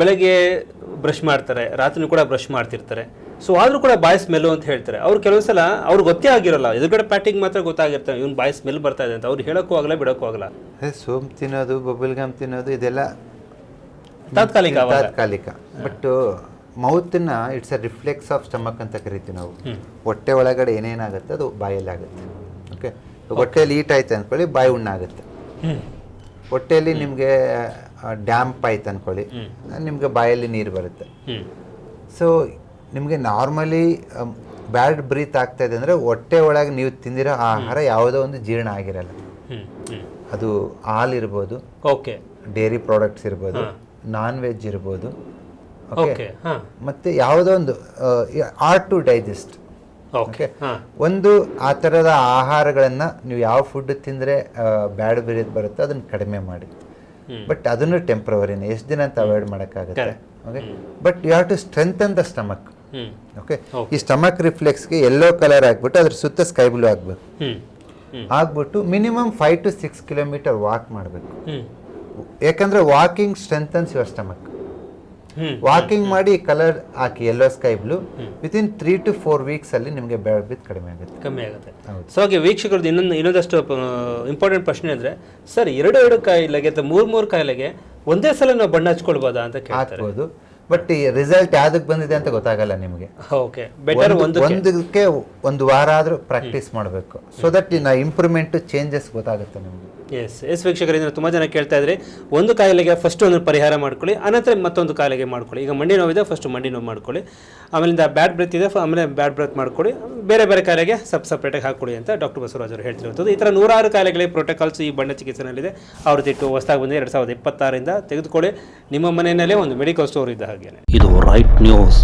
ಬೆಳಗ್ಗೆ ಬ್ರಷ್ ಮಾಡ್ತಾರೆ ರಾತ್ರಿ ಕೂಡ ಬ್ರಷ್ ಮಾಡ್ತಿರ್ತಾರೆ. ಸೊ ಆದರೂ ಕೂಡ ಬಾಯ್ ಸ್ಮೆಲ್ಲು ಅಂತ ಹೇಳ್ತಾರೆ. ಅವ್ರು ಕೆಲವು ಸಲ ಅವ್ರು ಗೊತ್ತೇ ಆಗಿರಲ್ಲ. ಎದುರುಗಡೆ ಪ್ಯಾಟಿಂಗ್ ಮಾತ್ರ ಗೊತ್ತಾಗಿರ್ತಾರೆ ಇವ್ನು ಬಾಯ್ ಸ್ಮೆಲ್ ಬರ್ತಾ ಇದೆ ಅಂತ. ಅವ್ರು ಹೇಳೋಕ್ಕೂ ಆಗಲ್ಲ ಬಿಡೋಕ್ಕೂ ಆಗಲ್ಲ. ಸೋಮ್ ತಿನ್ನೋದು ಬಬಲ್ ಗಮ್ ತಿನ್ನೋದು ಇದೆಲ್ಲ ತಾತ್ಕಾಲಿಕ ತಾತ್ಕಾಲಿಕ. But ಮೌತನ್ನ it's a reflex of stomach ಅಂತ ಕರಿತೀವಿ ನಾವು. ಹೊಟ್ಟೆ ಒಳಗಡೆ ಏನೇನಾಗುತ್ತೆ ಅದು ಬಾಯಲ್ಲಿ ಆಗುತ್ತೆ ಓಕೆ ಹೊಟ್ಟೆಯಲ್ಲಿ ಈಟ್ ಆಯ್ತು ಅಂದ್ಕೊಳ್ಳಿ ಬಾಯಿ ಉಣ್ಣಾಗುತ್ತೆ. ಹೊಟ್ಟೆಯಲ್ಲಿ ನಿಮಗೆ ಡ್ಯಾಂಪ್ ಆಯ್ತು ಅಂದ್ಕೊಳ್ಳಿ ನಿಮಗೆ ಬಾಯಲ್ಲಿ ನೀರು ಬರುತ್ತೆ. ಸೊ ನಿಮಗೆ ನಾರ್ಮಲಿ ಬ್ಯಾಡ್ ಬ್ರೀತ್ ಆಗ್ತಾ ಇದೆ ಅಂದರೆ ಹೊಟ್ಟೆ ಒಳಗೆ ನೀವು ತಿಂದಿರೋ ಆಹಾರ ಯಾವುದೋ ಒಂದು ಜೀರ್ಣ ಆಗಿರಲ್ಲ. ಅದು ಹಾಲು ಇರ್ಬೋದು ಓಕೆ. ಡೇರಿ ಪ್ರಾಡಕ್ಟ್ಸ್ ಇರ್ಬೋದು ನಾನ್ ವೆಜ್ ಇರ್ಬೋದು ಓಕೆ ಮತ್ತು ಯಾವುದೋ ಒಂದು ಆರ್ ಟು ಡೈಜೆಸ್ಟ್ ಓಕೆ ಹಾಂ. ಒಂದು ಆ ಥರದ ಆಹಾರಗಳನ್ನು ನೀವು ಯಾವ ಫುಡ್ ತಿಂದರೆ ಬ್ಯಾಡ್ ಬ್ರೀತ್ ಬರುತ್ತೋ ಅದನ್ನು ಕಡಿಮೆ ಮಾಡಿ. ಬಟ್ ಅದನ್ನು ಟೆಂಪ್ರವರಿನೇ ಎಷ್ಟು ದಿನ ಅಂತ ಅವಾಯ್ಡ್ ಮಾಡೋಕ್ಕಾಗುತ್ತೆ? Okay but you have to strengthen the stomach okay ಈ ಸ್ಟಮಕ್ ರಿಫ್ಲೆಕ್ಸ್ಗೆ ಎಲ್ಲೋ ಕಲರ್ ಆಗಿಬಿಟ್ಟು ಅದ್ರ ಸುತ್ತ ಸ್ಕೈ ಬ್ಲೂ ಆಗಬೇಕು. ಆಗ್ಬಿಟ್ಟು minimum five to six kilometre walk ಮಾಡಬೇಕು. ಯಾಕಂದರೆ walking strengthens your stomach walking ಮಾಡಿ colour hockey yellow sky blue within three to four weeks ಅಲ್ಲಿ ನಿಮಗೆ ಬ್ರೀತ್ ಕಡಿಮೆ ಆಗುತ್ತೆ. ಕಮ್ಮಿ ಆಗುತ್ತೆ. ಹೌದು. ಸೊ ಹಾಗೆ ವೀಕ್ಷಕರದ್ದು ಇನ್ನೊಂದು ಇನ್ನೊಂದಷ್ಟು ಇಂಪಾರ್ಟೆಂಟ್ ಪ್ರಶ್ನೆ ಅಂದರೆ ಸರ್ ಎರಡು ಎರಡು ಕಾಯಿಲೆಗೆ ಅಥವಾ ಮೂರು ಮೂರು ಕಾಯಿಲೆಗೆ ಒಂದೇ ಸಲ ನಾವು ಬಣ್ಣ ಹಚ್ಕೊಳ್ಬೋದಾ ಅಂತ ಕೇಳ್ತಾರೆ. ಬಟ್ ಈ ರಿಸಲ್ಟ್ ಯಾವ್ದಕ್ಕೆ ಬಂದಿದೆ ಅಂತ ಗೊತ್ತಾಗಲ್ಲ ನಿಮಗೆ. ಓಕೆ ಬೆಟರ್ ಒಂದು ಒಂದಕ್ಕೆ. ಒಂದು ವಾರ ಆದರೂ ಪ್ರಾಕ್ಟೀಸ್ ಮಾಡಬೇಕು. ಸೊ ದಟ್ ನಾ ಇಂಪ್ರೂವ್ಮೆಂಟ್ ಚೇಂಜಸ್ ಗೊತ್ತಾಗುತ್ತೆ ನಿಮಗೆ. ಎಸ್ ಎಸ್ ವೀಕ್ಷಕರಿಂದ ತುಂಬ ಜನ ಕೇಳ್ತಾ ಇದ್ರೆ ಒಂದು ಕಾಯಿಲೆಗೆ ಫಸ್ಟ್ ಒಂದು ಪರಿಹಾರ ಮಾಡ್ಕೊಳ್ಳಿ ಅನಂತರ ಮತ್ತೊಂದು ಕಾಯಿಲೆಗೆ ಮಾಡ್ಕೊಳ್ಳಿ. ಈಗ ಮಂಡಿ ನೋವಿದೆ ಫಸ್ಟ್ ಮಂಡಿ ನೋವು ಮಾಡ್ಕೊಳ್ಳಿ. ಆಮೇಲಿಂದ ಬ್ಯಾಡ್ ಬ್ರೆತ್ ಇದೆ ಆಮೇಲೆ ಬ್ಯಾಡ್ ಬ್ರೆತ್ ಮಾಡ್ಕೊಳ್ಳಿ. ಬೇರೆ ಬೇರೆ ಕಾಯಿಲೆಗೆ ಸಪ್ ಸಪ್ರೇಟಾಗಿ ಹಾಕ್ಕೊಳ್ಳಿ ಅಂತ ಡಾಕ್ಟರ್ ಬಸವರಾಜ್ ಅವರು ಹೇಳ್ತಿರುವಂಥದ್ದು. ಈ ಥರ ನೂರಾರು ಕಾಯಿಲೆಗಳಿಗೆ ಪ್ರೋಟೋಕಾಲ್ಸ್ ಈ ಬಣ್ಣ ಚಿಕಿತ್ಸೆನಲ್ಲಿದೆ. ಅವ್ರದ್ದು ಇಟ್ಟು ಹೊಸದಾಗಿ ಬಂದಿದೆ ಎರಡು ಸಾವಿರದ ಇಪ್ಪತ್ತಾರರಿಂದ ತೆಗೆದುಕೊಳ್ಳಿ. ನಿಮ್ಮ ಮನೆಯಲ್ಲೇ ಒಂದು ಮೆಡಿಕಲ್ ಸ್ಟೋರ್ ಇದ್ದ ಹಾಗೆ ಇದು ರೈಟ್ ನ್ಯೂಸ್